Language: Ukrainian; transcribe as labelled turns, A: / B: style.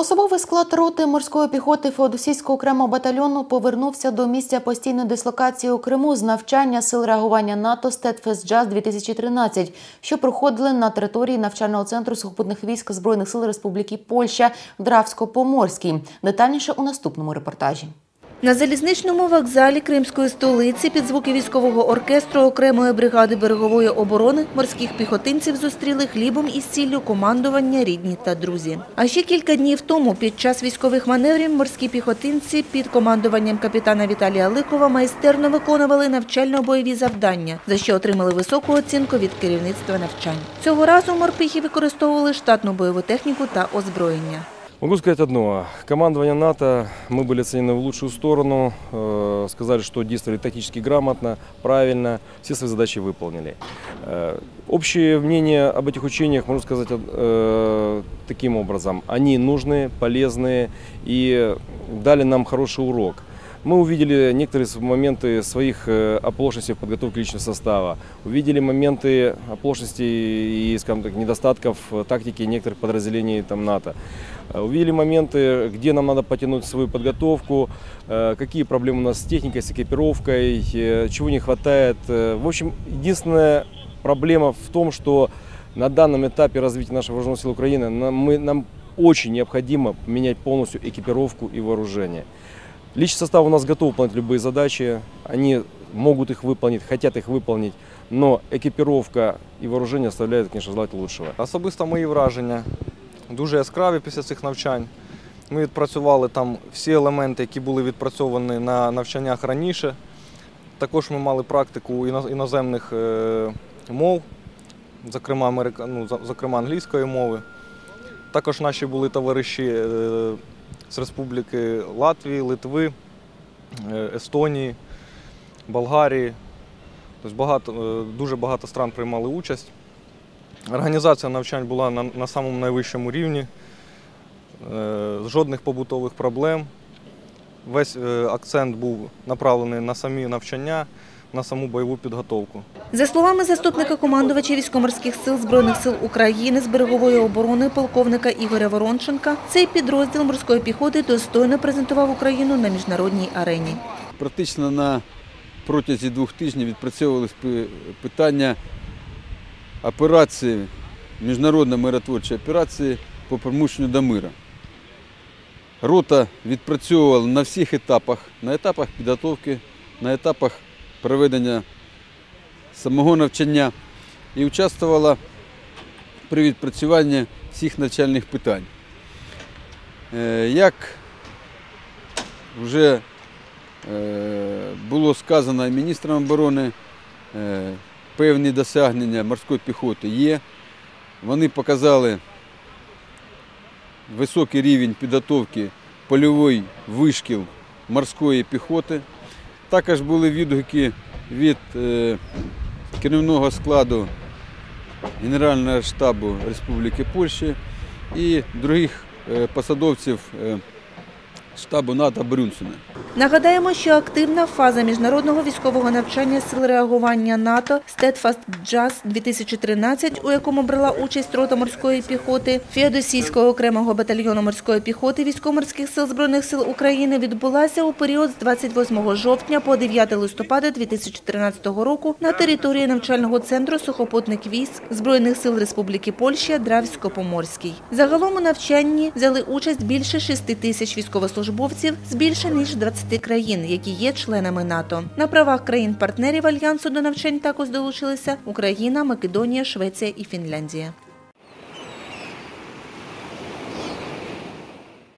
A: Особовий склад роти морської піхоти Феодосійського окремого батальйону повернувся до місця постійної дислокації у Криму з навчання сил реагування НАТО «Стедфестджаз 2013 що проходили на території навчального центру сухопутних військ збройних сил Республіки Польща Дравсько-Поморській. Детальніше у наступному репортажі.
B: На залізничному вокзалі Кримської столиці під звуки військового оркестру окремої бригади берегової оборони морських піхотинців зустріли хлібом із сіллю командування, рідні та друзі. А ще кілька днів тому під час військових маневрів морські піхотинці під командуванням капітана Віталія Ликова майстерно виконували навчально-бойові завдання, за що отримали високу оцінку від керівництва навчань. Цього разу морпіхи використовували штатну бойову техніку та озброєння.
C: Могу сказать одно. Командование НАТО, мы были оценены в лучшую сторону, э, сказали, что действовали тактически грамотно, правильно, все свои задачи выполнили. Э, Общее мнение об этих учениях, можно сказать э, таким образом. Они нужные, полезные и дали нам хороший урок. Мы увидели некоторые моменты своих э, оплошностей в подготовке личного состава, увидели моменты оплошности и скажем так, недостатков э, тактики некоторых подразделений там, НАТО. Э, Увидели моменты, где нам надо потянуть свою подготовку, какие проблемы у нас с техникой, с экипировкой, чего не хватает. В общем, единственная проблема в том, что на данном этапе развития наших вооруженных сил Украины нам, мы, нам очень необходимо менять полностью экипировку и вооружение. Личный состав у нас готов выполнять любые задачи, они могут их выполнить, хотят их выполнить, но экипировка и вооружение оставляют, конечно, желать лучшего.
D: Особисто мої враження дуже яскраві після цих навчань. Ми відпрацювали там всі елементи, які були відпрацьовані на навчаннях раніше. Також ми мали практику іно- іноземних е, мов, зокрема, америка... ну, за- зокрема англійської мови. Також наші були товариші е, з Республіки Латвії, Литви, е, Естонії, Болгарії. Тобто багато, е, дуже багато стран приймали участь. Організація навчань була на, на самому найвищому рівні, е, жодних побутових проблем. Весь акцент був направлений на самі навчання, на саму бойову підготовку.
B: За словами заступника командувача військоморських сил Збройних сил України з берегової оборони полковника Ігоря Воронченка, цей підрозділ морської піхоти достойно презентував Україну на міжнародній арені.
E: Практично на протязі двох тижнів відпрацьовувалися питання операції, міжнародної миротворчої операції по примушенню до мира. Рота відпрацьовувала на всіх етапах, на етапах підготовки, на етапах проведення самого навчання і участвувала при відпрацюванні всіх навчальних питань. Е, Як вже е, було сказано і міністром оборони, е, певні досягнення морської піхоти є. Вони показали високий рівень підготовки польовий вишкіл морської піхоти. Також були відгуки від е, керівного складу Генерального штабу Республіки Польща і других е, посадовців е, штабу НАТО Брюнсена.
B: Нагадаємо, що активна фаза міжнародного військового навчання сил реагування НАТО Steadfast Jazz 2013, у якому брала участь рота морської піхоти Феодосійського окремого батальйону морської піхоти військово-морських сил Збройних сил України, відбулася у період з 28 жовтня по 9 листопада 2013 року на території навчального центру сухопутних військ Збройних сил Республіки Польща Дравсько-Поморський. Загалом у навчанні взяли участь більше 6 тисяч військовослужбовців з більше ніж 20 країн, які є членами НАТО. На правах країн-партнерів альянсу до навчань також долучилися Україна, Македонія, Швеція і Фінляндія.